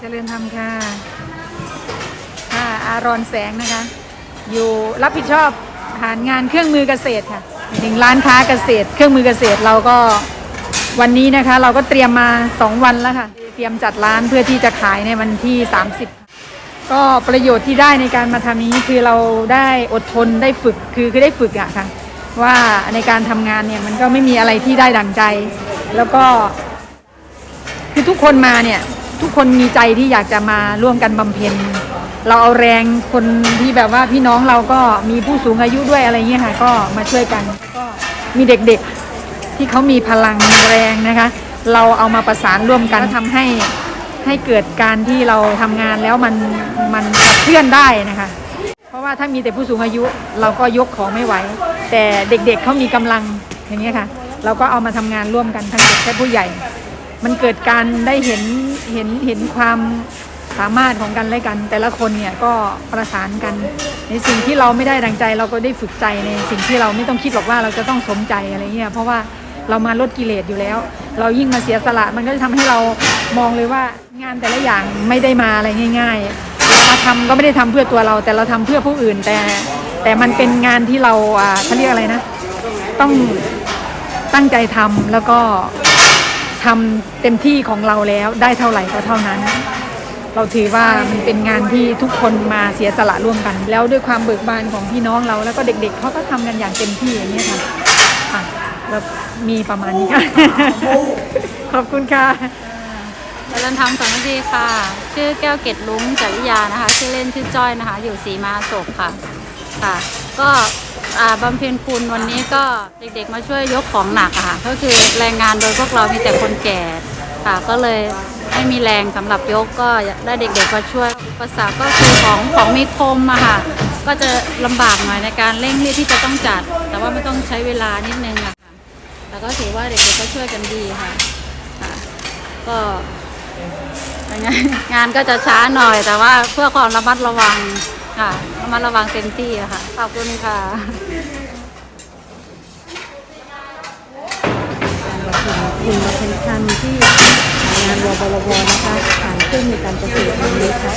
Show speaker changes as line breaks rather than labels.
เจริญธรรมค่ะค่ะ อารอนแสงนะคะ อยู่รับผิดชอบหางานเครื่องมือเกษตรค่ะหนึ่งร้านค้าเกษตร เครื่องมือเกษตรเราก็วันนี้นะคะ เราก็เตรียมมา 2 วันแล้วค่ะ เตรียมจัดร้านเพื่อที่จะขายในวันที่ 30 ก็ประโยชน์ที่ได้ในการมาทำนี้คือเราได้อดทนได้ฝึกคือคือได้ฝึกอะค่ะ ว่าในการทำงานเนี่ยมันก็ไม่มีอะไรที่ได้ดังใจ แล้วก็คือทุกคนมาเนี่ย ทุกคนมีใจที่อยากจะมาร่วมกันบำเพ็ญ เราเอาแรงคนที่แบบว่าพี่น้องเราก็มีผู้สูงอายุด้วยอะไรเงี้ยค่ะก็มาช่วยกันก็มีเด็กๆที่เขามีพลังมีแรงนะคะ เราเอามาประสานร่วมกันทำให้ให้เกิดการที่เราทำงานแล้วมันมันขับเคลื่อนได้นะคะ เพราะว่าถ้ามีแต่ผู้สูงอายุเราก็ยกของไม่ไหว แต่เด็กๆเขามีกำลังอย่างนี้ยค่ะ เราก็เอามาทำงานร่วมกันทั้งเด็กและผู้ใหญ่ มันเกิดการได้เห็นเห็นเห็นความสามารถของกันและกัน แต่ละคนเนี่ยก็ประสานกัน ในสิ่งที่เราไม่ได้ดังใจ เราก็ได้ฝึกใจในสิ่งที่เราไม่ต้องคิดหรอกว่าเราจะต้องสมใจอะไรเงี้ยเพราะว่าเรามาลดกิเลสอยู่แล้ว เรายิ่งมาเสียสละมันก็จะทำให้เรามองเลยว่างานแต่ละอย่างไม่ได้มาอะไรง่าย ๆ เรามาทำก็ไม่ได้ทำเพื่อตัวเรา แต่เราทำเพื่อผู้อื่นแต่แต่มันเป็นงานที่เราอ่าเขาเรียกอะไรนะ ต้องตั้งใจทำแล้วก็ ทำเต็มที่ของเราแล้วได้เท่าไหร่ก็เท่านั้น เราถือว่ามันเป็นงานที่ทุกคนมาเสียสละร่วมกัน แล้วด้วยความเบิกบานของพี่น้องเราแล้วก็เด็กๆเขาก็ทำกันอย่างเต็มที่อย่างนี้ค่ะค่ะแล้วมีประมาณนี้ค่ะ ขอบคุณค่ะ
เจริญธรรมสามัคคีค่ะ ชื่อแก้วเกตลุงจริยานะคะ ชื่อเล่นชื่อจ้อยนะคะ อยู่สีมาศกค่ะ ค่ะ ก็ บำเพ็ญคุณวันนี้ก็เด็กๆมาช่วยยกของหนักอะค่ะ ก็คือแรงงานโดยพวกเรามีแต่คนแก่ค่ะ ก็เลยไม่มีแรงสำหรับยกก็ได้เด็กๆมาช่วยอุปสรรคก็คือของของมีคมอะค่ะ ก็จะลำบากหน่อยในการเร่งรีบที่จะต้องจัด แต่ว่าไม่ต้องใช้เวลานิดนึงอะค่ะแต่ก็ถือว่าเด็กๆก็ช่วยกันดีค่ะค่ะก็ยังไงงานก็จะช้าหน่อยแต่ว่าเพื่อความระมัดระวัง ค่ะระมัดระวังเต็มที่อะค่ะ ขอบคุณค่ะ
คุณมาเป็นคันที่งานวบลวนะคะผ่านเครื่องมือการเกษตรนี้ค่ะ